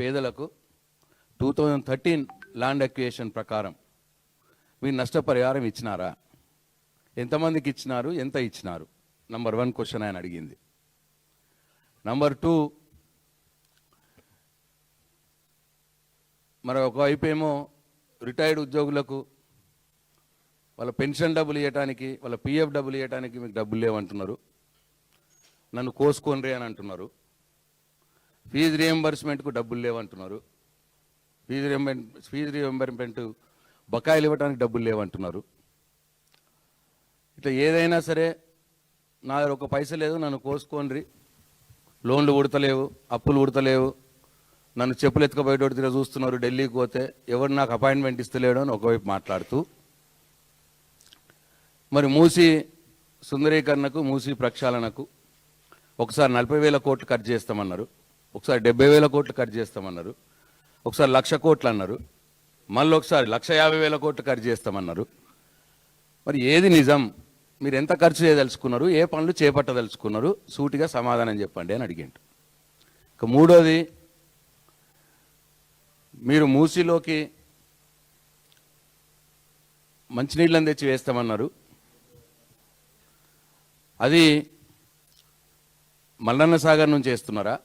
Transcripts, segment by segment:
పేదలకు two thousand thirteen land acquisition ప్రకారం మీరు నష్టపరిహారం ఇచ్చినారా? ఎంతమందికి ఇచ్చినారు? ఎంత ఇచ్చినారు? నంబర్ వన్ క్వశ్చన్ ఆయన అడిగింది. నంబర్ టూ మరి ఒకవైపు ఏమో రిటైర్డ్ ఉద్యోగులకు వాళ్ళ పెన్షన్ డబ్బులు ఇవ్వడానికి వాళ్ళ పిఎఫ్ డబ్బులు ఇవ్వడానికి మీకు డబ్బులు లేవంటున్నారు. నన్ను కోసుకోండి అని అంటున్నారు. ఫీజు రియంబర్స్మెంట్కు డబ్బులు లేవంటున్నారు. ఫీజు రియంబర్మెంట్ ఫీజు రియంబర్మెంట్ బకాయిలు ఇవ్వడానికి డబ్బులు లేవంటున్నారు. ఇట్లా ఏదైనా సరే నా దగ్గర ఒక పైస లేదు నన్ను కోసుకోండి లోన్లు ఉడతలేవు అప్పులు ఉడతలేవు. నన్ను చెప్పులు ఎత్తుకపోయేటోడు తిరిగి చూస్తున్నారు ఢిల్లీకి పోతే ఎవరు నాకు అపాయింట్మెంట్ ఇస్తలేడు అని ఒకవైపు మాట్లాడుతూ. మరి మూసి సుందరీకరణకు మూసి ప్రక్షాళనకు ఒకసారి నలభై వేల కోట్లు ఖర్చు చేస్తామన్నారు. ఒకసారి డెబ్బై వేల కోట్లు కట్ చేస్తామన్నారు. ఒకసారి లక్ష కోట్లు అన్నారు. మళ్ళీ ఒకసారి లక్ష యాభై వేల కోట్లు ఖర్చు చేస్తామన్నారు. మరి ఏది నిజం? మీరు ఎంత ఖర్చు చేయదలుచుకున్నారు? ఏ పనులు చేపట్టదలుచుకున్నారు? సూటిగా సమాధానం చెప్పండి అని అడిగాడు. ఇక మూడోది మీరు మూసిలోకి మంచినీళ్ళని తెచ్చి వేస్తామన్నారు. అది మల్లన్న సాగర్ నుంచి వేస్తున్నారా?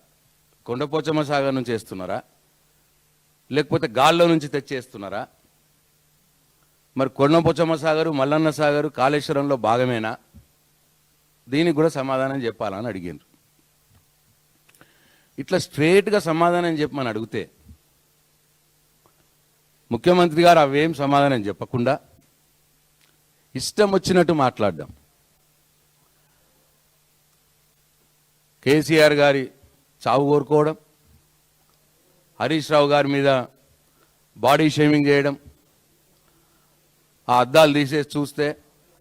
కొండపోచమ్మ సాగర్ నుంచి వేస్తున్నారా? లేకపోతే గాల్లో నుంచి తెచ్చేస్తున్నారా? మరి కొండపోచమ్మ సాగరు మల్లన్న సాగరు కాళేశ్వరంలో భాగమేనా? దీనికి కూడా సమాధానం చెప్పాలని అడిగారు ఇట్లా స్ట్రేట్గా సమాధానం చెప్పమని అడిగితే ముఖ్యమంత్రి గారు అవేం సమాధానం చెప్పకుండా ఇష్టం వచ్చినట్టు మాట్లాడడం. కేసీఆర్ గారి చావు కోరుకోవడం హరీష్ రావు గారి మీద బాడీ షేమింగ్ చేయడం ఆ అద్దాలు తీసేసి చూస్తే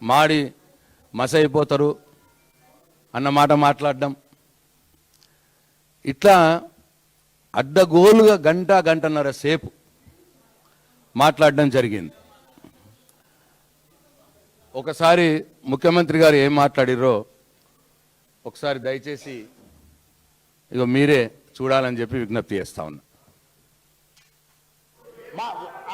మాడి మసైపోతారు అన్న మాట మాట్లాడడం. ఇట్లా అడ్డగోలుగా గంట గంటన్నర సేపు మాట్లాడడం జరిగింది. ఒకసారి ముఖ్యమంత్రి గారు ఏం మాట్లాడిరో ఒకసారి దయచేసి ఇక మీరే చూడాలని చెప్పి విజ్ఞప్తి చేస్తా ఉన్నా.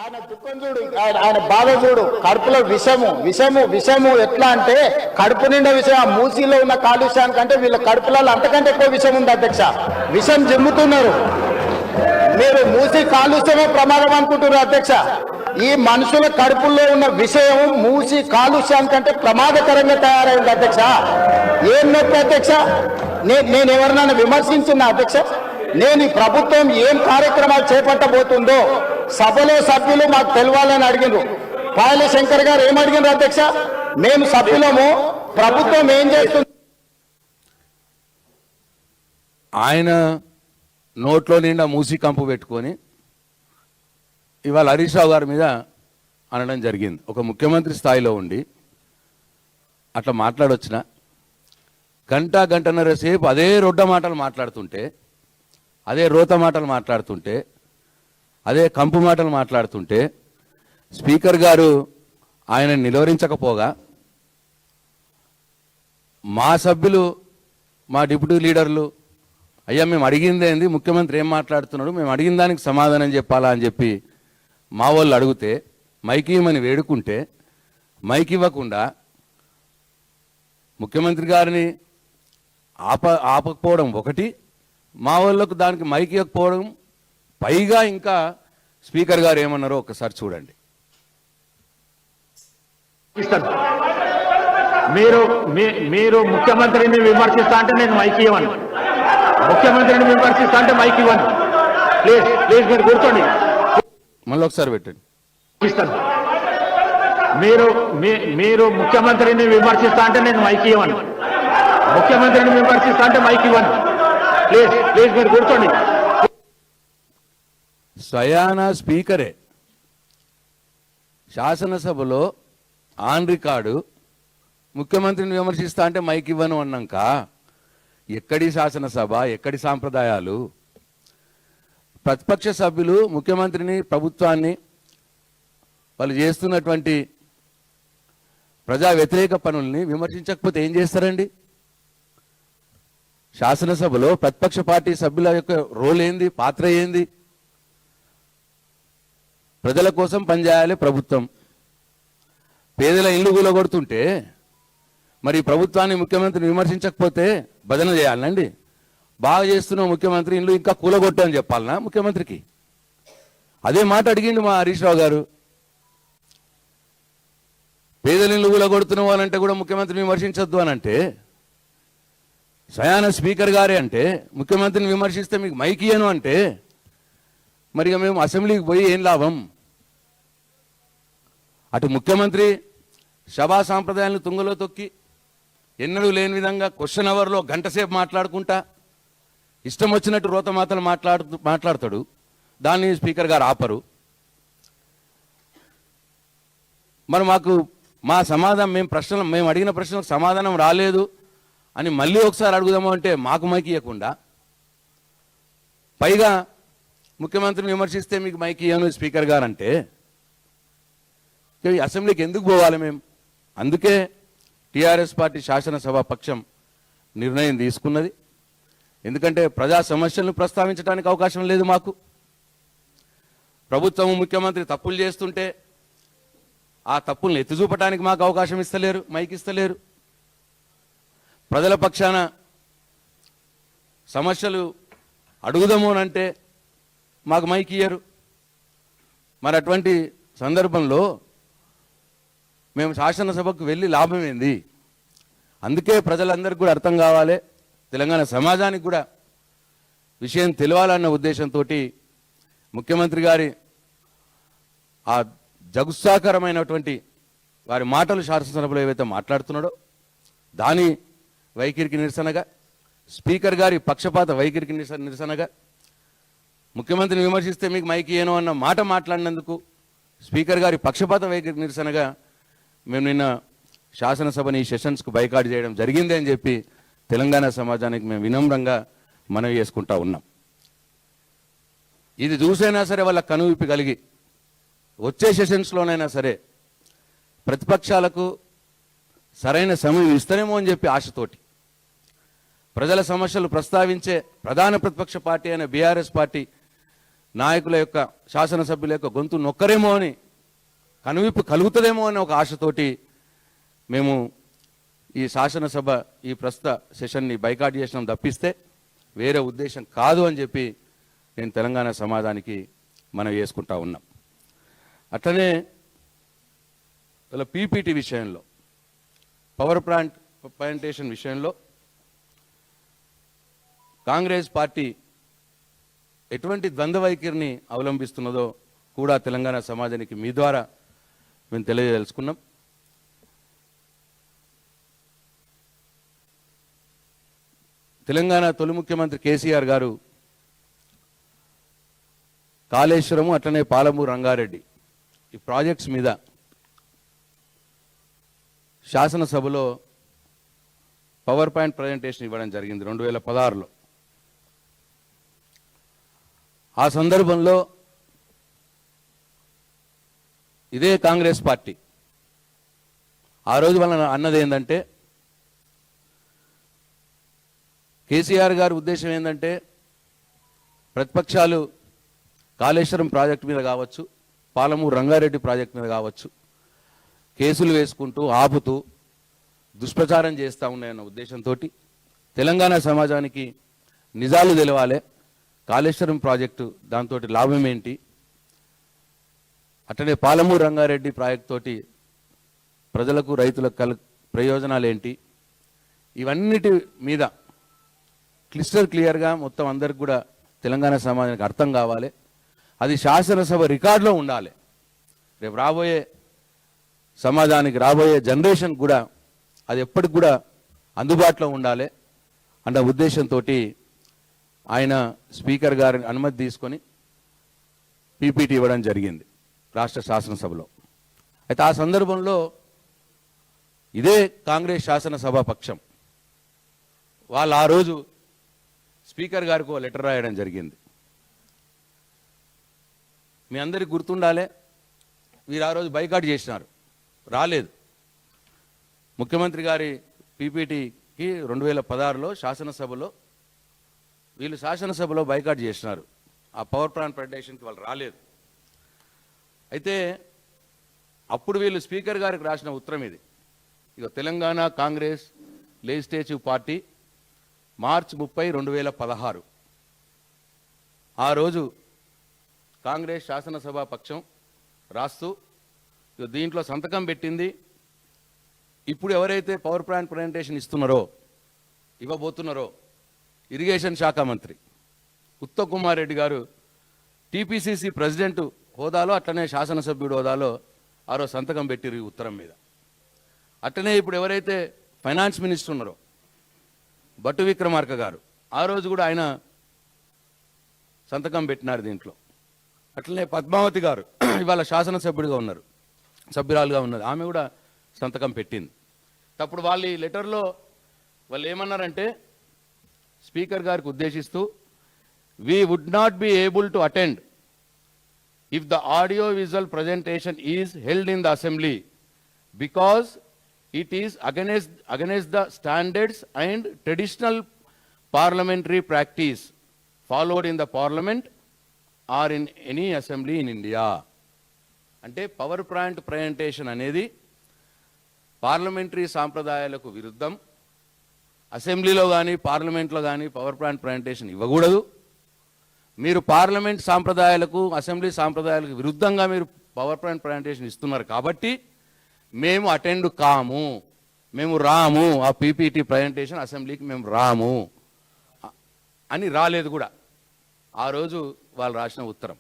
ఆయన దుఃఖం చూడు ఆయన ఆయన బాధ చూడు. కడుపులో విషము విషము విషము ఎట్లా అంటే కడుపు నిండా విషయం ఆ మూసీలో ఉన్న కాలుష్యానికంటే వీళ్ళ కడుపులలో అంతకంటే ఎక్కువ విషం ఉంది అధ్యక్ష. విషం జిమ్ముతున్నారు. మీరు మూసి కాలుష్యమే ప్రమాదం అనుకుంటున్నారు అధ్యక్ష. ఈ మనుషుల కడుపుల్లో ఉన్న విషయం మూసి కాలుష్యానికంటే ప్రమాదకరంగా తయారైంది అధ్యక్ష. ఏం నొప్పి అధ్యక్ష? నేను ఎవరినైనా విమర్శించిన అధ్యక్ష? నేను ఈ ప్రభుత్వం ఏం కార్యక్రమాలు చేపట్టబోతుందో సభలో సభ్యులు మాకు తెలవాలని అడిగినారు. పాయల శంకర్ గారు ఏం అధ్యక్ష? మేము సభ్యులము ప్రభుత్వం ఏం చేస్తుంది? ఆయన నోట్లో నిండా మూసి కంపు పెట్టుకొని ఇవాళ హరీష్ రావు గారి మీద అనడం జరిగింది. ఒక ముఖ్యమంత్రి స్థాయిలో ఉండి అట్లా మాట్లాడొచ్చిన? గంట గంటన్నర సేపు అదే రొడ్డ మాటలు మాట్లాడుతుంటే అదే రోత మాటలు మాట్లాడుతుంటే అదే కంపు మాటలు మాట్లాడుతుంటే స్పీకర్ గారు ఆయన నిలువరించకపోగా మా సభ్యులు మా డిప్యూటీ లీడర్లు అయ్యా మేము అడిగిందే ఏంది? ముఖ్యమంత్రి ఏం మాట్లాడుతున్నాడు? మేము అడిగిన దానికి సమాధానం చెప్పాలా అని చెప్పి మా వాళ్ళు అడిగితే మైక్ ఇవ్వమని వేడుకుంటే మైక్ ఇవ్వకుండా ముఖ్యమంత్రి గారిని ఆప ఆపకపోవడం ఒకటి మా వాళ్ళకు దానికి మైక్ ఇవ్వకపోవడం పైగా ఇంకా స్పీకర్ గారు ఏమన్నారో ఒకసారి చూడండి. మీరు మీరు ముఖ్యమంత్రిని విమర్శిస్తా అంటే నేను మైక్ ఇవ్వను. ముఖ్యమంత్రిని విమర్శిస్తా అంటే మైక్ ఇవ్వను. ప్లీజ్ ప్లీజ్ మీరు కూర్చోండి. మళ్ళీ ఒకసారి పెట్టండి. మీరు మీరు ముఖ్యమంత్రిని విమర్శిస్తా అంటే నేను మైక్ ఇవ్వను. ముఖ్యమంత్రిని విమర్శిస్తా అంటే మైక్ ఇవ్వను ప్లీజ్ ప్లీజ్ మీరు కూర్చోండి. స్వయాన స్పీకరే. శాసనసభలో ఆన్ రికార్డు. ముఖ్యమంత్రిని విమర్శిస్తా అంటే మైక్ ఇవ్వను అన్నాక ఎక్కడి శాసనసభ ఎక్కడి సాంప్రదాయాలు? ప్రతిపక్ష సభ్యులు ముఖ్యమంత్రిని ప్రభుత్వాన్ని వాళ్ళు చేస్తున్నటువంటి ప్రజా వ్యతిరేక పనుల్ని విమర్శించకపోతే ఏం చేస్తారండి? శాసనసభలో ప్రతిపక్ష పార్టీ సభ్యుల యొక్క రోల్ ఏంది పాత్ర ఏంది? ప్రజల కోసం పనిచేయాలి ప్రభుత్వం. పేదల ఇల్లు కూలగొడుతుంటే మరి ప్రభుత్వాన్ని ముఖ్యమంత్రిని విమర్శించకపోతే భజన చేయాలండి. బాగా చేస్తున్న ముఖ్యమంత్రి ఇల్లు ఇంకా కూలగొట్టని చెప్పాలనా ముఖ్యమంత్రికి? అదే మాట అడిగిండు మా హరీష్ రావు గారు. పేదల ఇల్లు కూలగొడుతున్నావు అని కూడా ముఖ్యమంత్రిని విమర్శించొద్దు అని సయాన స్పీకర్ గారే అంటే ముఖ్యమంత్రిని విమర్శిస్తే మీకు మైక్ ఇయ్యను అంటే మరి ఇక మేము అసెంబ్లీకి పోయి ఏం లాభం? అటు ముఖ్యమంత్రి సభా సాంప్రదాయాలను తుంగలో తొక్కి ఎన్నడూ లేని విధంగా క్వశ్చన్ అవర్లో గంటసేపు మాట్లాడుకుంటా ఇష్టం వచ్చినట్టు రోతమాతలు మాట్లాడుతూ మాట్లాడతాడు దాన్ని స్పీకర్ గారు ఆపరు. మరి మాకు మా సమాధానం మేము ప్రశ్నలు మేము అడిగిన ప్రశ్నలకు సమాధానం రాలేదు. అని మళ్ళీ ఒకసారి అడుగుదాము అంటే మాకు మైకి ఇవ్వకుండా పైగా ముఖ్యమంత్రిని విమర్శిస్తే మీకు మైకి ఇవ్వను స్పీకర్ గారు అంటే అసెంబ్లీకి ఎందుకు పోవాలి మేము అందుకే టీఆర్ఎస్ పార్టీ శాసనసభ పక్షం నిర్ణయం తీసుకున్నది. ఎందుకంటే ప్రజా సమస్యలను ప్రస్తావించడానికి అవకాశం లేదు మాకు. ప్రభుత్వం ముఖ్యమంత్రి తప్పులు చేస్తుంటే ఆ తప్పుల్ని ఎత్తి చూపడానికి మాకు అవకాశం ఇస్తలేరు మైక్ ఇస్తలేరు. ప్రజల పక్షాన సమస్యలు అడుగుదాము అని అంటే మాకు మైక్ ఇయ్యరు. మరి అటువంటి సందర్భంలో మేము శాసనసభకు వెళ్ళి లాభం ఏంది? అందుకే ప్రజలందరికీ కూడా అర్థం కావాలి. తెలంగాణ సమాజానికి కూడా విషయం తెలియాలన్న ఉద్దేశంతో ముఖ్యమంత్రి గారి ఆ జగుత్సాకరమైనటువంటి వారి మాటలు శాసనసభలో ఏవైతే మాట్లాడుతున్నాడో దాని వైఖరికి నిరసనగా స్పీకర్ గారి పక్షపాత వైఖరికి నిరసనగా ముఖ్యమంత్రిని విమర్శిస్తే మీకు మైకి ఇయ్యను అన్న మాట మాట్లాడినందుకు స్పీకర్ గారి పక్షపాత వైఖరికి నిరసనగా మేము నిన్న శాసనసభని ఈ సెషన్స్కు బైకాట్ చేయడం జరిగింది అని చెప్పి తెలంగాణ సమాజానికి మేము వినమ్రంగా మనవి చేసుకుంటా ఉన్నాం. ఇది చూసైనా సరే వాళ్ళ కనువిప్పి కలిగి వచ్చే సెషన్స్లోనైనా సరే ప్రతిపక్షాలకు సరైన సమయం ఇస్తారేమో అని చెప్పి ఆశతోటి ప్రజల సమస్యలు ప్రస్తావించే ప్రధాన ప్రతిపక్ష పార్టీ అయిన బీఆర్ఎస్ పార్టీ నాయకుల యొక్క శాసనసభ్యుల యొక్క గొంతు నొక్కరేమో అని కనువిప్పు కలుగుతుందేమో అని ఒక ఆశతోటి మేము ఈ శాసనసభ ఈ ప్రస్తుత సెషన్ని బైకాట్ చేసినాం. తప్పిస్తే వేరే ఉద్దేశం కాదు అని చెప్పి నేను తెలంగాణ సమాజానికి మనం వేసుకుంటా ఉన్నాం. అట్లనే ఇలా పీపీటీ విషయంలో పవర్ ప్లాంట్ ప్లాంటేషన్ విషయంలో కాంగ్రెస్ పార్టీ ఎటువంటి ద్వంద్వ వైఖరిని అవలంబిస్తున్నదో కూడా తెలంగాణ సమాజానికి మీ ద్వారా మేము తెలియదలుచుకున్నాం తెలంగాణ తొలి ముఖ్యమంత్రి కేసీఆర్ గారు కాళేశ్వరము అట్లనే పాలమూరు రంగారెడ్డి ఈ ప్రాజెక్ట్స్ మీద శాసనసభలో పవర్ పాయింట్ ప్రజెంటేషన్ ఇవ్వడం జరిగింది రెండు వేల పదహారులో. ఆ సందర్భంలో ఇదే కాంగ్రెస్ పార్టీ. ఆ రోజు వాళ్ళ అన్నది ఏంటంటే కేసీఆర్ గారి ఉద్దేశం ఏంటంటే ప్రతిపక్షాలు కాళేశ్వరం ప్రాజెక్టు మీద కావచ్చు పాలమూరు రంగారెడ్డి ప్రాజెక్టు మీద కావచ్చు కేసులు వేసుకుంటూ ఆపుతూ దుష్ప్రచారం చేస్తూ ఉన్నాయన్న ఉద్దేశంతో తెలంగాణ సమాజానికి నిజాలు తెలవాలి. కాళేశ్వరం ప్రాజెక్టు దాంతో లాభం ఏంటి? అట్లనే పాలమూరు రంగారెడ్డి ప్రాజెక్ట్ తోటి ప్రజలకు రైతులకు కల ప్రయోజనాలు ఏంటి? ఇవన్నిటి మీద క్లిస్టర్ క్లియర్గా మొత్తం అందరికి కూడా తెలంగాణ సమాజానికి అర్థం కావాలి. అది శాసనసభ రికార్డులో ఉండాలి. రేపు రాబోయే సమాజానికి రాబోయే జనరేషన్ కూడా అది ఎప్పటికి కూడా అందుబాటులో ఉండాలి అన్న ఉద్దేశంతో ఆయన స్పీకర్ గారిని అనుమతి తీసుకొని పీపీటీ ఇవ్వడం జరిగింది రాష్ట్ర శాసనసభలో. అయితే ఆ సందర్భంలో ఇదే కాంగ్రెస్ శాసనసభ పక్షం వాళ్ళు ఆ రోజు స్పీకర్ గారికి లెటర్ రాయడం జరిగింది. మీ అందరికి గుర్తుండాలే వీరు ఆ రోజు బైకాట్ చేసినారు. రాలేదు. ముఖ్యమంత్రి గారి పీపీటీకి రెండు వేల పదహారులో శాసనసభలో వీళ్ళు శాసనసభలో బైకాట్ చేసినారు. ఆ పవర్ ప్లాంట్ ఫెడరేషన్కి వాళ్ళు రాలేదు. అయితే అప్పుడు వీళ్ళు స్పీకర్ గారికి రాసిన ఉత్తరం ఇది. ఇక Telangana Congress legislative party March ముప్పై రెండు వేల పదహారు. ఆ రోజు కాంగ్రెస్ శాసనసభ పక్షం రాస్తూ ఇక దీంట్లో సంతకం పెట్టింది. ఇప్పుడు ఎవరైతే పవర్ ప్లాంట్ ప్రజెంటేషన్ ఇస్తున్నారో ఇవ్వబోతున్నారో ఇరిగేషన్ శాఖ మంత్రి. ఉత్తమ్ కుమార్ రెడ్డి గారు టీపీసీసీ ప్రెసిడెంట్ హోదాలో అట్లనే శాసనసభ్యుడు హోదాలో ఆరో సంతకం పెట్టిరు ఈ ఉత్తరం మీద. అట్లనే ఇప్పుడు ఎవరైతే ఫైనాన్స్ మినిస్టర్ ఉన్నారో బట్టు విక్రమార్క గారు ఆ రోజు కూడా ఆయన సంతకం పెట్టినారు దీంట్లో. అట్లనే పద్మావతి గారు ఇవాళ శాసనసభ్యుడిగా ఉన్నారు సభ్యురాలుగా ఉన్నది ఆమె కూడా సంతకం పెట్టింది. అప్పుడు వాళ్ళు ఈ లెటర్లో వాళ్ళు ఏమన్నారంటే స్పీకర్ గారికి ఉద్దేశిస్తూ we would not be able to attend if the audio visual presentation is held in the assembly because it is against against the standards and traditional parliamentary practice followed in the parliament or in any assembly in India అంటే power point presentation అనేది parliamentary సాంప్రదాయాలకు విరుద్ధం అసెంబ్లీలో కానీ పార్లమెంట్లో కానీ power plant presentation ఇవ్వకూడదు. మీరు పార్లమెంట్ సాంప్రదాయాలకు అసెంబ్లీ సాంప్రదాయాలకు విరుద్ధంగా మీరు పవర్ పాయింట్ ప్రజెంటేషన్ ఇస్తున్నారు కాబట్టి మేము అటెండ్ కాము. మేము రాము. ఆ పీపీటీ ప్రజెంటేషన్ అసెంబ్లీకి మేము రాము. అని రాలేదు కూడా. ఆ రోజు వాళ్ళు రాసిన ఉత్తరం.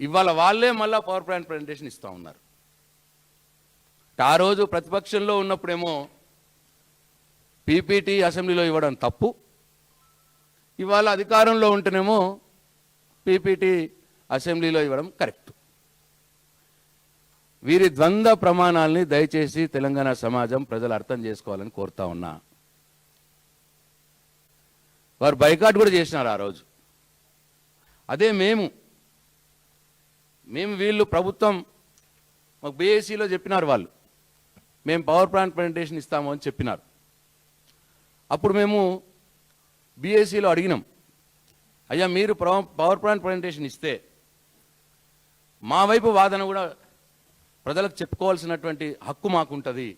ఇవాళ వాళ్ళే మళ్ళీ పవర్ పాయింట్ ప్రజెంటేషన్ ఇస్తూ ఉన్నారు. ఆ రోజు ప్రతిపక్షంలో ఉన్నప్పుడేమో పీపీటీ అసెంబ్లీలో ఇవ్వడం తప్పు. ఇవాళ అధికారంలో ఉంటేనేమో పీపీటీ అసెంబ్లీలో ఇవ్వడం కరెక్ట్. వీరి ద్వంద్వ ప్రమాణాలని దయచేసి తెలంగాణ సమాజం ప్రజలు అర్థం చేసుకోవాలని కోరుతా ఉన్నా. వారు బైకాట్ కూడా చేసినారు ఆ రోజు. అదే మేము. మేము వీళ్ళు ప్రభుత్వం మాకు బీఏసీలో చెప్పినారు వాళ్ళు. మేము పవర్ ప్లాంట్ ప్రజెంటేషన్ ఇస్తాము అని చెప్పినారు. అప్పుడు మేము బీఏసీలో అడిగినాం అయ్యా మీరు పవర్ ప్లాంట్ ప్రజెంటేషన్ ఇస్తే మా వైపు వాదన కూడా ప్రజలకు చెప్పుకోవాల్సినటువంటి హక్కు మాకుంటుంది.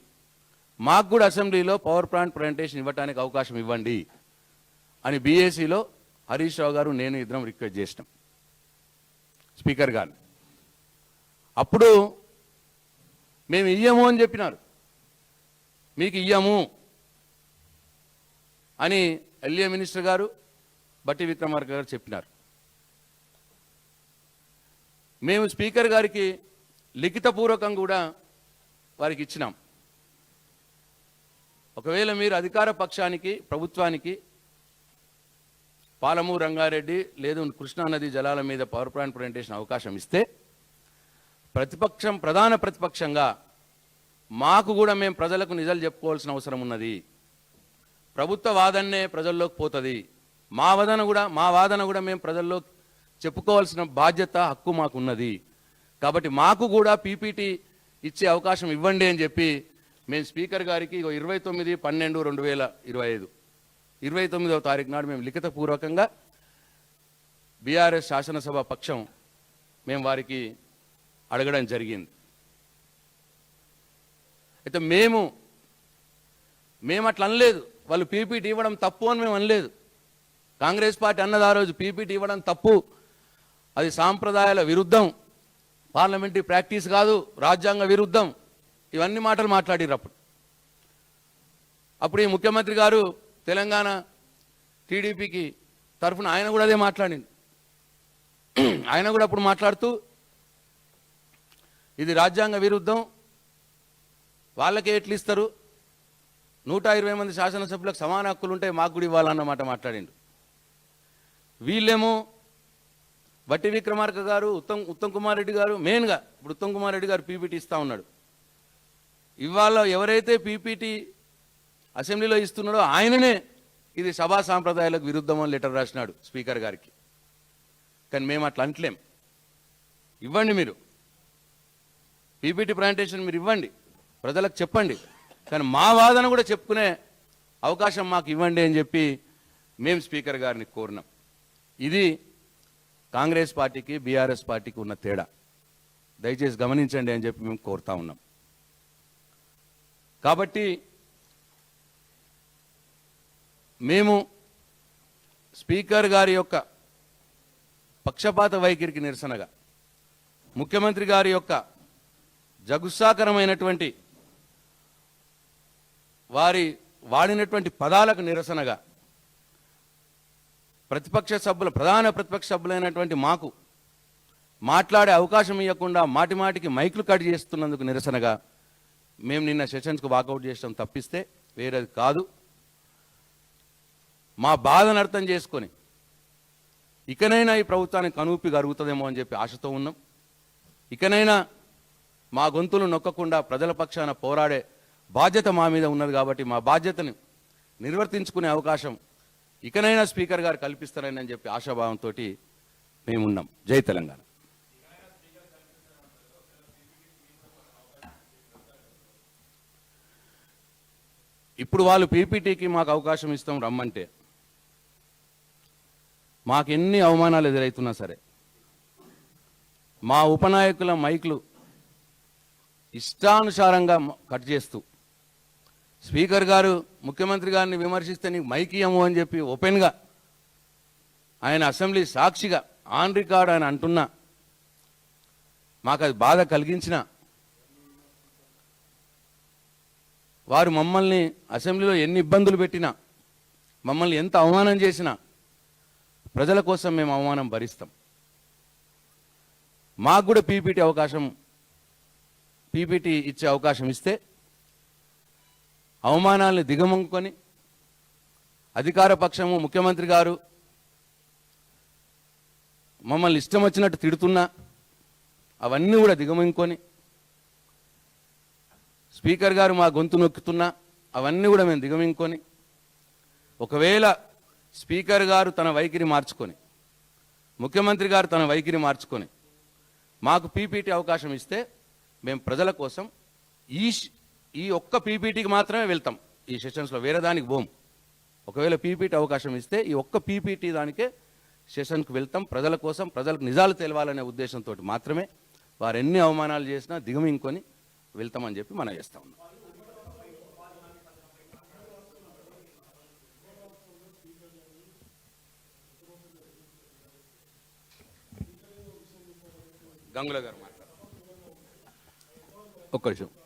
మాకు కూడా అసెంబ్లీలో పవర్ ప్లాంట్ ప్రజెంటేషన్ ఇవ్వడానికి అవకాశం ఇవ్వండి అని బీఏసీలో హరీష్ రావు గారు నేను ఇద్దరం రిక్వెస్ట్ చేసినాం. స్పీకర్ గారు. అప్పుడు మేము ఇయ్యము అని చెప్పినారు. మీకు ఇయ్యము అని ఎల్ఏ మినిస్టర్ గారు బట్టి విక్రమార్క గారు చెప్పినారు. మేము స్పీకర్ గారికి లిఖితపూర్వకం కూడా వారికి ఇచ్చినాం. ఒకవేళ మీరు అధికార పక్షానికి ప్రభుత్వానికి పాలమూరు రంగారెడ్డి లేదు కృష్ణానది జలాల మీద పవర్ ప్లాంట్ ప్రజెంటేషన్ అవకాశం ఇస్తే ప్రతిపక్షం ప్రధాన ప్రతిపక్షంగా మాకు కూడా మేము ప్రజలకు నిజాలు చెప్పుకోవాల్సిన అవసరం ఉన్నది. ప్రభుత్వ వాదన్నే ప్రజల్లోకి పోతుంది. మా వాదన కూడా మా వాదన కూడా మేము ప్రజల్లో చెప్పుకోవాల్సిన బాధ్యత హక్కు మాకు ఉన్నది కాబట్టి మాకు కూడా పీపీటీ ఇచ్చే అవకాశం ఇవ్వండి అని చెప్పి మేము స్పీకర్ గారికి ఇరవై తొమ్మిది పన్నెండు రెండు వేల ఇరవై ఐదు. ఇరవై తొమ్మిదవ తారీఖు నాడు మేము లిఖితపూర్వకంగా బీఆర్ఎస్ శాసనసభ పక్షం మేము వారికి అడగడం జరిగింది. అయితే మేము మేము అట్లా అనలేదు. వాళ్ళు పీపీటీ ఇవ్వడం తప్పు అని మేము అనలేదు. కాంగ్రెస్ పార్టీ అన్నది ఆ రోజు పీపీటీ ఇవ్వడం తప్పు. అది సాంప్రదాయాల విరుద్ధం. పార్లమెంటరీ ప్రాక్టీస్ కాదు రాజ్యాంగ విరుద్ధం. ఇవన్నీ మాటలు మాట్లాడిర్రు అప్పుడు. అప్పుడు ఈ ముఖ్యమంత్రి గారు తెలంగాణ టీడీపీకి తరఫున ఆయన కూడా అదే మాట్లాడింది ఆయన కూడా అప్పుడు మాట్లాడుతూ ఇది రాజ్యాంగ విరుద్ధం వాళ్ళకే ఎట్లు ఇస్తారు? నూట ఇరవై మంది శాసనసభ్యులకు సమాన హక్కులు ఉంటాయి మాకు కూడా ఇవ్వాలన్నమాట మాట్లాడిండు. వీళ్ళేమో బట్టి విక్రమార్క గారు ఉత్తమ్ ఉత్తమ్ కుమార్ రెడ్డి గారు మెయిన్గా ఇప్పుడు ఉత్తమ్ కుమార్ రెడ్డి గారు పీపీటీ ఇస్తా ఉన్నాడు. ఇవాళ ఎవరైతే పీపీటీ అసెంబ్లీలో ఇస్తున్నాడో ఆయననే ఇది సభా సాంప్రదాయాలకు విరుద్ధమని లెటర్ రాసినాడు స్పీకర్ గారికి. కానీ మేము అట్లా అంటలేం ఇవ్వండి మీరు. పీపీటీ ప్రజెంటేషన్ మీరు ఇవ్వండి. ప్రజలకు చెప్పండి. కానీ మా వాదన కూడా చెప్పుకునే అవకాశం మాకు ఇవ్వండి అని చెప్పి మేము స్పీకర్ గారిని కోరినాం. ఇది కాంగ్రెస్ పార్టీకి బీఆర్ఎస్ పార్టీకి ఉన్న తేడా. దయచేసి గమనించండి అని చెప్పి మేము కోరుతా ఉన్నాం. కాబట్టి మేము స్పీకర్ గారి యొక్క పక్షపాత వైఖరికి నిరసనగా ముఖ్యమంత్రి గారి యొక్క జగుత్సాకరమైనటువంటి వారి వాడినటువంటి పదాలకు నిరసనగా ప్రతిపక్ష సభ్యులు ప్రధాన ప్రతిపక్ష సభ్యులైనటువంటి మాకు మాట్లాడే అవకాశం ఇవ్వకుండా మాటి మాటికి మైకులు కట్ చేస్తున్నందుకు నిరసనగా మేము నిన్న సెషన్స్కు వాకౌట్ చేసడం తప్పిస్తే వేరేది కాదు. మా బాధను అర్థం చేసుకొని ఇకనైనా ఈ ప్రభుత్వానికి కనుపి కరుగుతుందేమో అని చెప్పి ఆశతో ఉన్నాం. ఇకనైనా మా గొంతులు నొక్కకుండా ప్రజల పక్షాన పోరాడే బాధ్యత మా మీద ఉన్నది కాబట్టి మా బాధ్యతని నిర్వర్తించుకునే అవకాశం ఇకనైనా స్పీకర్ గారు కల్పిస్తారని అని చెప్పి ఆశాభావంతో మేము ఉన్నాం జై తెలంగాణ. ఇప్పుడు వాళ్ళు పీపీటీకి మాకు అవకాశం ఇస్తాం రమ్మంటే మాకు ఎన్ని అవమానాలు ఎదురవుతున్నా సరే మా ఉపనాయకుల మైకులు ఇష్టానుసారంగా కట్ చేస్తూ స్పీకర్ గారు ముఖ్యమంత్రి గారిని విమర్శిస్తే నీకు మైక్ అని చెప్పి ఓపెన్గా ఆయన అసెంబ్లీ సాక్షిగా ఆన్ రికార్డ్ ఆయన అంటున్నా. మాకు అది బాధ కలిగించిన వారు మమ్మల్ని అసెంబ్లీలో ఎన్ని ఇబ్బందులు పెట్టినా మమ్మల్ని ఎంత అవమానం చేసినా ప్రజల కోసం మేము అవమానం భరిస్తాం. మాకు కూడా పీపీటీ అవకాశం పీపీటీ ఇచ్చే అవకాశం ఇస్తే అవమానాలను దిగమంకొని అధికార పక్షము ముఖ్యమంత్రి గారు మమ్మల్ని ఇష్టం వచ్చినట్టు తిడుతున్నా అవన్నీ కూడా దిగమింగుకొని స్పీకర్ గారు మా గొంతు నొక్కుతున్నా అవన్నీ కూడా మేము దిగమింగుకొని ఒకవేళ స్పీకర్ గారు తన వైఖరి మార్చుకొని ముఖ్యమంత్రి గారు తన వైఖరి మార్చుకొని మాకు పీపీటీ అవకాశం ఇస్తే మేము ప్రజల కోసం ఈ ఈ ఒక్క పీపీటీకి మాత్రమే వెళ్తాం. ఈ సెషన్స్లో వేరే దానికి పోం. ఒకవేళ పీపీటీ అవకాశం ఇస్తే ఈ ఒక్క పీపీటీ దానికే సెషన్కి వెళ్తాం. ప్రజల కోసం ప్రజలకు నిజాలు తెలవాలనే ఉద్దేశంతో మాత్రమే వారు ఎన్ని అవమానాలు చేసినా దిగమింకొని వెళ్తామని చెప్పి మనం చేస్తా ఉన్నాం. గంగుల గారు మాట్లాడు ఒక్క నిమిషం.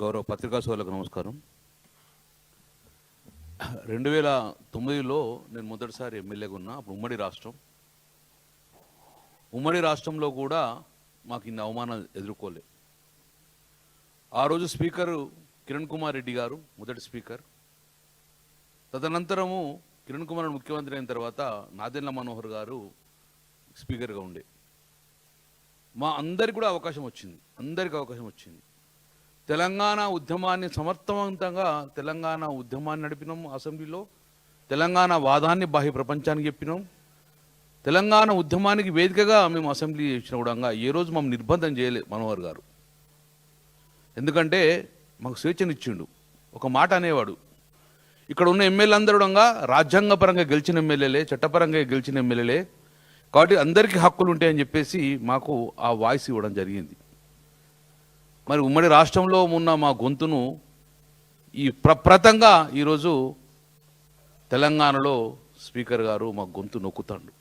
గౌరవ పత్రికా సోదరులకు నమస్కారం. రెండు వేల తొమ్మిదిలో నేను మొదటిసారి ఎమ్మెల్యేగా ఉన్నా అప్పుడు ఉమ్మడి రాష్ట్రం. ఉమ్మడి రాష్ట్రంలో కూడా మాకు ఇన్ని అవమానాలు ఎదుర్కోలే. ఆ రోజు స్పీకరు కిరణ్ కుమార్ రెడ్డి గారు మొదటి స్పీకర్. తదనంతరము కిరణ్ కుమార్ ముఖ్యమంత్రి అయిన తర్వాత నాదెండ్ల మనోహర్ గారు స్పీకర్గా ఉండే. మా అందరికి కూడా అవకాశం వచ్చింది. అందరికి అవకాశం వచ్చింది. తెలంగాణ ఉద్యమాన్ని సమర్థవంతంగా తెలంగాణ ఉద్యమాన్ని నడిపినాం అసెంబ్లీలో. తెలంగాణ వాదాన్ని బాహ్య ప్రపంచానికి చెప్పినాం. తెలంగాణ ఉద్యమానికి వేదికగా మేము అసెంబ్లీ ఇచ్చిన కూడా ఏ రోజు మమ్మల్ని నిర్బంధం చేయలే మనోహర్ గారు. ఎందుకంటే మాకు స్వేచ్ఛనిచ్చిండు. ఒక మాట అనేవాడు. ఇక్కడ ఉన్న ఎమ్మెల్యే రాజ్యాంగపరంగా గెలిచిన ఎమ్మెల్యేలే చట్టపరంగా గెలిచిన ఎమ్మెల్యేలే. కాబట్టి అందరికీ హక్కులు ఉంటాయని చెప్పేసి మాకు ఆ వాయిస్ ఇవ్వడం జరిగింది. మరి ఉమ్మడి రాష్ట్రంలో ఉన్న మా గొంతును ఈ ప్రప్రతంగా ఈరోజు తెలంగాణలో స్పీకర్ గారు మా గొంతు నొక్కుతాడు.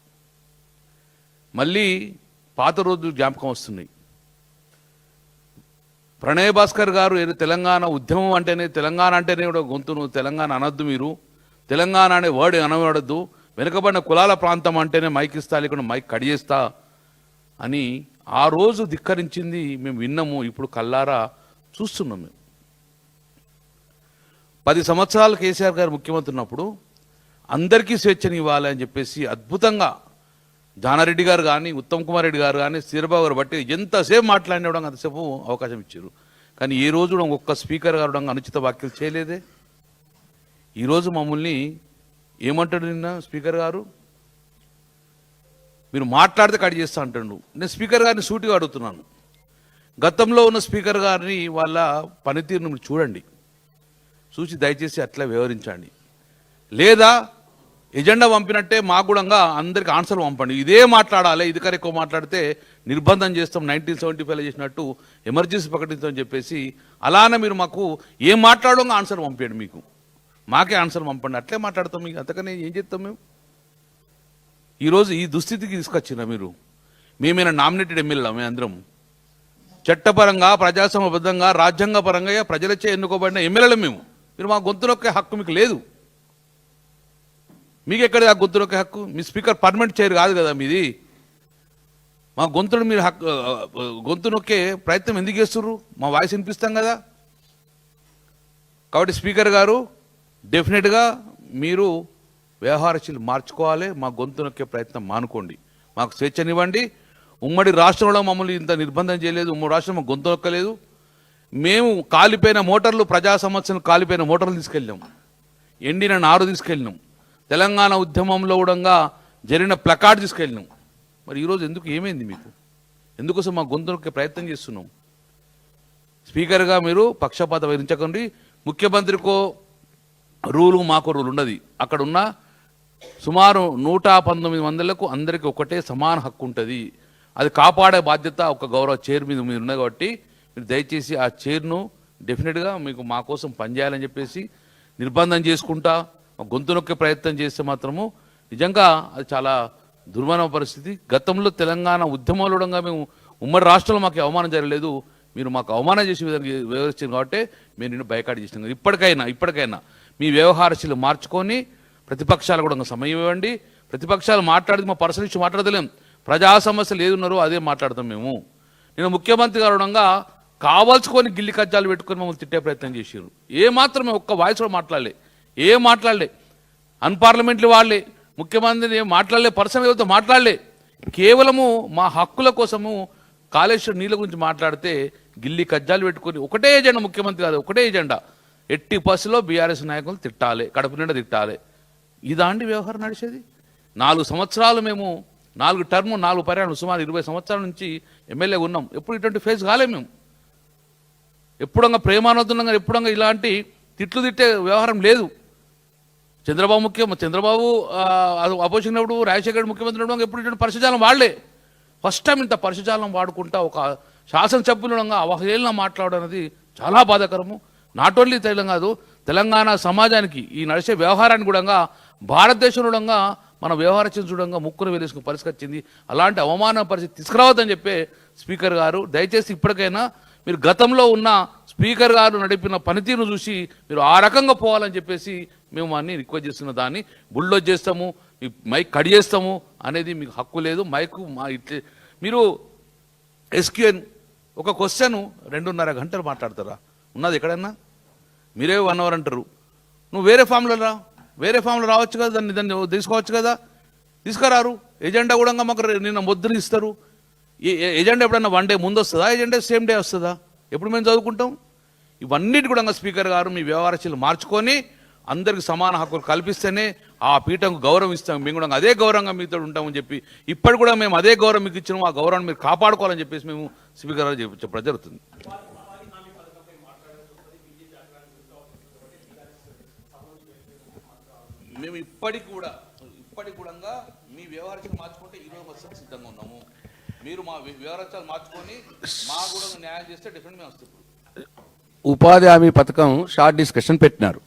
మళ్ళీ పాత రోజులు జ్ఞాపకం వస్తున్నాయి. ప్రణయ్ భాస్కర్ గారు తెలంగాణ ఉద్యమం అంటేనే తెలంగాణ అంటేనే కూడా గొంతును తెలంగాణ అనొద్దు మీరు. తెలంగాణ అనే వర్డ్ అనబడద్దు. వెనుకబడిన కులాల ప్రాంతం అంటేనే మైక్ ఇస్తా లేకుండా మైక్ కడిగేస్తా అని ఆ రోజు ధిక్కరించింది మేము విన్నాము ఇప్పుడు కల్లారా చూస్తున్నాం మేము. పది సంవత్సరాలు కేసీఆర్ గారు ముఖ్యమంత్రి ఉన్నప్పుడు అందరికీ స్వేచ్ఛని ఇవ్వాలి అని చెప్పేసి అద్భుతంగా జానారెడ్డి గారు కానీ ఉత్తమ్ కుమార్ రెడ్డి గారు కానీ శ్రీరబాబు గారు బట్టి ఎంతసేపు మాట్లాడినవడం అంతసేపు అవకాశం ఇచ్చారు. కానీ ఏ రోజు ఒక్క స్పీకర్ గారు అనుచిత వ్యాఖ్యలు చేయలేదే. ఈరోజు మమ్మల్ని ఏమంటాడు నిన్న స్పీకర్ గారు? మీరు మాట్లాడితే కట్ చేస్తా అంటాడు నేను స్పీకర్ గారిని సూటిగా అడుగుతున్నాను. గతంలో ఉన్న స్పీకర్ గారిని వాళ్ళ పనితీరును మీరు చూడండి. చూసి దయచేసి అట్లా వివరించండి లేదా ఎజెండా పంపినట్టే మాకు కూడా అందరికి ఆన్సర్ పంపండి. ఇదే మాట్లాడాలి ఇది కరెక్ట్ ఎక్కువ మాట్లాడితే నిర్బంధం చేస్తాం నైన్టీన్ సెవెంటీ ఫైవ్లో చేసినట్టు ఎమర్జెన్సీ ప్రకటించమని చెప్పేసి అలానే మీరు మాకు ఏం మాట్లాడో ఆన్సర్ పంపించండి మీకు. మాకే ఆన్సర్ పంపండి. అట్లే మాట్లాడతాం మీకు. అంతకనే ఏం చేస్తాం మేము? ఈరోజు ఈ దుస్థితికి తీసుకొచ్చిన మీరు? మేమైనా నామినేటెడ్ ఎమ్మెల్యేలా మేము అందరం? చట్టపరంగా ప్రజాస్వామ్యబద్ధంగా రాజ్యాంగపరంగా ప్రజలచే ఎన్నుకోబడిన ఎమ్మెల్యేలు మేము? మీరు మా గొంతు నొక్కే హక్కు మీకు లేదు. మీకు ఎక్కడ ఆ గొంతునొక్కే హక్కు? మీ స్పీకర్ పర్మనెంట్ చైర్ కాదు కదా మీది. మా గొంతును మీరు హక్కు గొంతు నొక్కే ప్రయత్నం ఎందుకు చేస్తుర్రు? మా వాయిస్ వినిపిస్తాం కదా? కాబట్టి స్పీకర్ గారు డెఫినెట్గా మీరు వ్యవహారశీలు మార్చుకోవాలి. మా గొంతు నొక్కే ప్రయత్నం మానుకోండి. మాకు స్వేచ్ఛనివ్వండి. ఉమ్మడి రాష్ట్రంలో మమ్మల్ని ఇంత నిర్బంధం చేయలేదు. ఉమ్మడి రాష్ట్రం మాకు గొంతు నొక్కలేదు. మేము కాలిపోయిన మోటార్లు ప్రజా సమస్యను కాలిపోయిన మోటార్లు తీసుకెళ్ళాము ఎండిన నారు తీసుకెళ్ళినాం. తెలంగాణ ఉద్యమంలో కూడా జరిగిన ప్లకార్డ్ తీసుకెళ్ళినాం. మరి ఈరోజు ఎందుకు ఏమైంది మీకు? ఎందుకోసం మా గొంతు నొక్కే ప్రయత్నం చేస్తున్నాం? స్పీకర్గా మీరు పక్షపాత వహించకండి. ముఖ్యమంత్రికో రూలు మాకు రూల్ ఉన్నది అక్కడ ఉన్న సుమారు నూట పంతొమ్మిది మందిలకు అందరికీ ఒకటే సమాన హక్కు ఉంటుంది. అది కాపాడే బాధ్యత ఒక గౌరవ చైర్ మీద మీరు ఉన్నది కాబట్టి మీరు దయచేసి ఆ చైర్ను డెఫినెట్గా మీకు మా కోసం పనిచేయాలని చెప్పేసి నిర్బంధం చేసుకుంటా గొంతు నొక్కే ప్రయత్నం చేస్తే మాత్రము నిజంగా అది చాలా దుర్మరణ పరిస్థితి. గతంలో తెలంగాణ ఉద్యమాలుడంగా మేము ఉమ్మడి రాష్ట్రంలో మాకు అవమానం జరగలేదు. మీరు మాకు అవమానం చేసే విధంగా వివరించారు కాబట్టి మేము నిన్ను బయకాడి చేసినాం. ఇప్పటికైనా ఇప్పటికైనా మీ వ్యవహారశీలు మార్చుకొని ప్రతిపక్షాలు కూడా సమయం ఇవ్వండి. ప్రతిపక్షాలు మాట్లాడితే మా పర్సన్ ఇచ్చి మాట్లాడలేం ప్రజా సమస్యలు ఏది ఉన్నారో అదే మాట్లాడతాం మేము. నేను ముఖ్యమంత్రి కారణంగా కావాల్సుకొని గిల్లి కజ్జాలు పెట్టుకొని మమ్మల్ని తిట్టే ప్రయత్నం చేసారు ఏ మాత్రమే ఒక్క వాయిస్ కూడా మాట్లాడలే. ఏ మాట్లాడలే. అన్పార్లమెంట్లీ వాళ్ళే ముఖ్యమంత్రిని ఏం మాట్లాడలే. పర్సనల్ ఎవరితో మాట్లాడలే. కేవలము మా హక్కుల కోసము కాళేశ్వరం నీళ్ళ గురించి మాట్లాడితే గిల్లి కజ్జాలు పెట్టుకొని ఒకటే ఎజెండా ముఖ్యమంత్రి కాదు ఒకటే ఎజెండా ఎట్టి బస్సులో బీఆర్ఎస్ నాయకులు తిట్టాలి. కడుపు నిండా తిట్టాలి. ఇదా అండి వ్యవహారం నడిచేది? నాలుగు సంవత్సరాలు మేము నాలుగు టర్మ్ నాలుగు పర్యాలు సుమారు ఇరవై సంవత్సరాల నుంచి ఎమ్మెల్యే ఉన్నాం. ఎప్పుడు ఇటువంటి ఫేజ్ కాలే మేము. ఎప్పుడంగా ప్రేమానందంగా ఎప్పుడంగా ఇలాంటి తిట్లు తిట్టే వ్యవహారం లేదు. చంద్రబాబు ముఖ్యం చంద్రబాబు అపోజిషన్ ఉన్నప్పుడు రాజశేఖర్ ముఖ్యమంత్రి ఉండడం ఎప్పుడు ఇటువంటి పరిశుజాలం వాళ్ళే ఫస్ట్ టైం ఇంత పరిశుజాలం వాడుకుంటా ఒక శాసనసభ్యులంగా అవహేళన మాట్లాడడం అనేది చాలా బాధాకరము. నాట్ ఓన్లీ తెలంగాణ కాదు తెలంగాణ సమాజానికి ఈ నడిచే వ్యవహారాన్ని కూడా భారతదేశంలో మన వ్యవహార చూడంగా ముక్కును వెలేసుకుని పరిస్థితి వచ్చింది అలాంటి అవమాన పరిస్థితి తీసుకురావద్దని చెప్పే స్పీకర్ గారు దయచేసి ఇప్పటికైనా మీరు గతంలో ఉన్న స్పీకర్ గారు నడిపిన పనితీరును చూసి మీరు ఆ రకంగా పోవాలని చెప్పేసి మేము అన్ని రిక్వెస్ట్ చేస్తున్న దాన్ని బుల్డోజ్ చేస్తాము మీ మైక్ కట్ చేస్తాము అనేది మీకు హక్కు లేదు. మైక్ మా ఇట్లే. మీరు ఎస్క్యూఎన్ ఒక క్వశ్చన్ రెండున్నర గంటలు మాట్లాడతారా? ఉన్నది ఎక్కడన్నా? మీరే వన్ అవర్ అంటారు. నువ్వు వేరే ఫామ్లో రా. వేరే ఫామ్లో రావచ్చు కదా దాన్ని దాన్ని తీసుకోవచ్చు కదా. తీసుకురారు. ఎజెండా కూడా మాకు నిన్న ముద్ర ఇస్తారు. ఏ ఎజెండా ఎప్పుడన్నా వన్ డే ముందు వస్తుందా? ఎజెండా సేమ్ డే వస్తుందా? ఎప్పుడు మేము చదువుకుంటాం? ఇవన్నిటి కూడా స్పీకర్ గారు మీ వ్యవహారశీలు మార్చుకొని అందరికి సమాన హక్కులు కల్పిస్తేనే ఆ పీఠంకు గౌరవం ఇస్తాం. మేము కూడా అదే గౌరవంగా మీతో ఉంటామని చెప్పి ఇప్పటి కూడా మేము అదే గౌరవం మీకు ఇచ్చినాము ఆ గౌరవాన్ని మీరు కాపాడుకోవాలని చెప్పేసి మేము స్పీకర్ గారు చెప్ప- చెప్పడం జరుగుతుంది. మేము ఇప్పటికి కూడా ఇప్పటికి కూడా మీ వ్యవహారాలు మార్చుకుంటే ఈరోజు వస్తాం సిద్ధంగా ఉన్నాము. మీరు మా వ్యవహారాలు మార్చుకొని మా కూడా న్యాయం చేస్తే డిఫరెంట్ మేము వస్తాం ఉపాధి హామీ పథకం షార్ట్ డిస్కషన్ పెట్టినారు.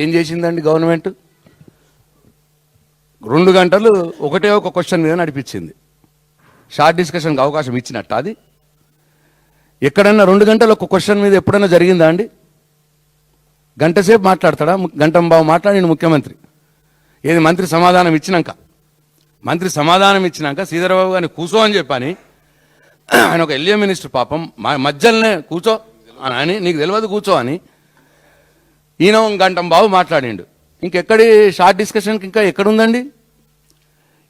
ఏం చేసిందండి గవర్నమెంట్? రెండు గంటలు ఒకటే ఒక క్వశ్చన్ మీద నడిపించింది. షార్ట్ డిస్కషన్కి అవకాశం ఇచ్చినట్ట అది? ఎక్కడన్నా రెండు గంటలు ఒక క్వశ్చన్ మీద ఎప్పుడైనా జరిగిందా అండి? గంటసేపు మాట్లాడతాడా? గంటం బాబు మాట్లాడిన ముఖ్యమంత్రి. ఏది మంత్రి సమాధానం ఇచ్చినాక? మంత్రి సమాధానం ఇచ్చినాక శ్రీధరబాబు గారిని కూర్చో అని చెప్పని ఆయన ఒక ఎల్ఏ మినిస్టర్ పాపం మా మధ్యలోనే కూర్చో అని నీకు తెలియదు కూర్చో అని ఈయన గంటం బాబు మాట్లాడిండు. ఇంకెక్కడి షార్ట్ డిస్కషన్కి ఇంకా ఎక్కడుందండి?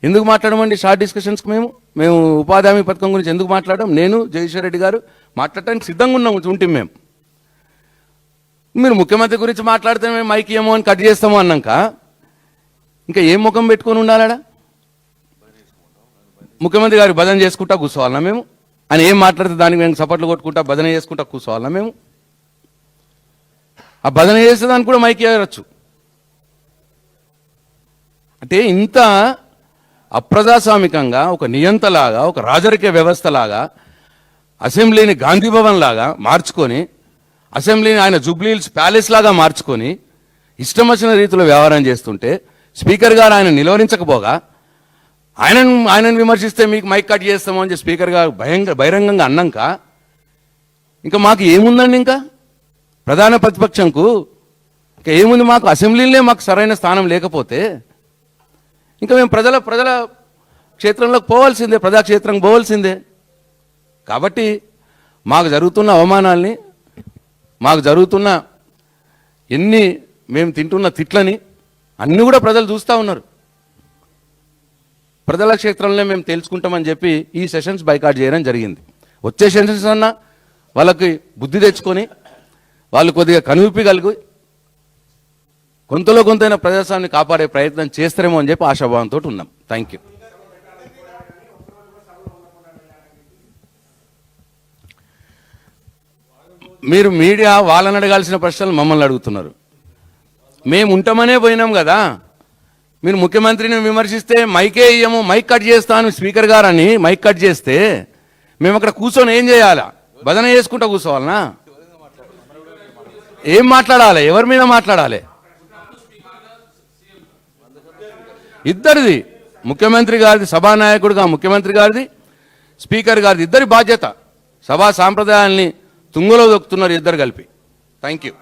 ఎందుకు మాట్లాడమండి షార్ట్ డిస్కషన్స్కి మేము? మేము ఉపాధి హామీ పథకం గురించి ఎందుకు మాట్లాడడం? నేను జగదీశ్వర్ రెడ్డి గారు మాట్లాడటానికి సిద్ధంగా ఉన్నాము ఉంటే మేము. మీరు ముఖ్యమంత్రి గురించి మాట్లాడితే మేము మైక్ ఏమో అని కట్ చేస్తాము అన్నాక ఇంకా ఏం ముఖం పెట్టుకొని ఉండాలడా ముఖ్యమంత్రి గారి భజన చేసుకుంటా కూర్చోవాలన్నా మేము? అని ఏం మాట్లాడితే దానికి మేము సపోర్ట్లు కొట్టుకుంటా భజన చేసుకుంటా కూర్చోవాలన్నా మేము? ఆ భజన చేసేదానికి కూడా మైక్ ఇవ్వచ్చు అంటే ఇంత అప్రజాస్వామికంగా ఒక నియంతలాగా ఒక రాజరిక వ్యవస్థలాగా అసెంబ్లీని గాంధీభవన్ లాగా మార్చుకొని అసెంబ్లీని ఆయన జూబ్లీహిల్స్ ప్యాలెస్ లాగా మార్చుకొని ఇష్టం వచ్చిన రీతిలో వ్యవహారం చేస్తుంటే స్పీకర్ గారు ఆయన నిలువరించకపోగా ఆయనను ఆయనను విమర్శిస్తే మీకు మైక్ కట్ చేస్తామని అని చెప్పి స్పీకర్ గారు భయంకర బహిరంగంగా అన్నాక ఇంకా మాకు ఏముందండి ఇంకా? ప్రధాన ప్రతిపక్షంకు ఇంకా ఏముంది మాకు? అసెంబ్లీలే మాకు సరైన స్థానం లేకపోతే ఇంకా మేము ప్రజల ప్రజల క్షేత్రంలోకి పోవాల్సిందే ప్రజాక్షేత్రం పోవాల్సిందే. కాబట్టి మాకు జరుగుతున్న అవమానాల్ని మాకు జరుగుతున్న ఎన్ని మేము తింటున్న తిట్లని అన్నీ కూడా ప్రజలు చూస్తూ ఉన్నారు. ప్రజల క్షేత్రంలో మేము తెలుసుకుంటామని చెప్పి ఈ సెషన్స్ బైకాట్ చేయడం జరిగింది. వచ్చే సెషన్స్ అన్నా వాళ్ళకి బుద్ధి తెచ్చుకొని వాళ్ళు కొద్దిగా కనువిప్పి కలిగి కొంతలో కొంతైనా ప్రజాస్వామ్యాన్ని కాపాడే ప్రయత్నం చేస్తారేమో అని చెప్పి ఆశాభావంతో ఉన్నాం. థ్యాంక్ యూ మీరు మీడియా వాళ్ళని అడగాల్సిన ప్రశ్నలు మమ్మల్ని అడుగుతున్నారు. మేము ఉంటామనే పోయినాం కదా. మీరు ముఖ్యమంత్రిని విమర్శిస్తే మైకే ఇయ్యము మైక్ కట్ చేస్తాను స్పీకర్ గారని మైక్ కట్ చేస్తే మేము అక్కడ కూర్చొని ఏం చేయాలా? బదన చేసుకుంటా కూర్చోవాలనా? ఏం మాట్లాడాలి? ఎవరి మీద మాట్లాడాలి? ఇద్దరిది. ముఖ్యమంత్రి గారిది సభానాయకుడుగా ముఖ్యమంత్రి గారిది స్పీకర్ గారిది. ఇద్దరి బాధ్యత. సభా సాంప్రదాయాల్ని తుంగలో దొక్కుతున్నారు ఇద్దరు కలిపి. Thank you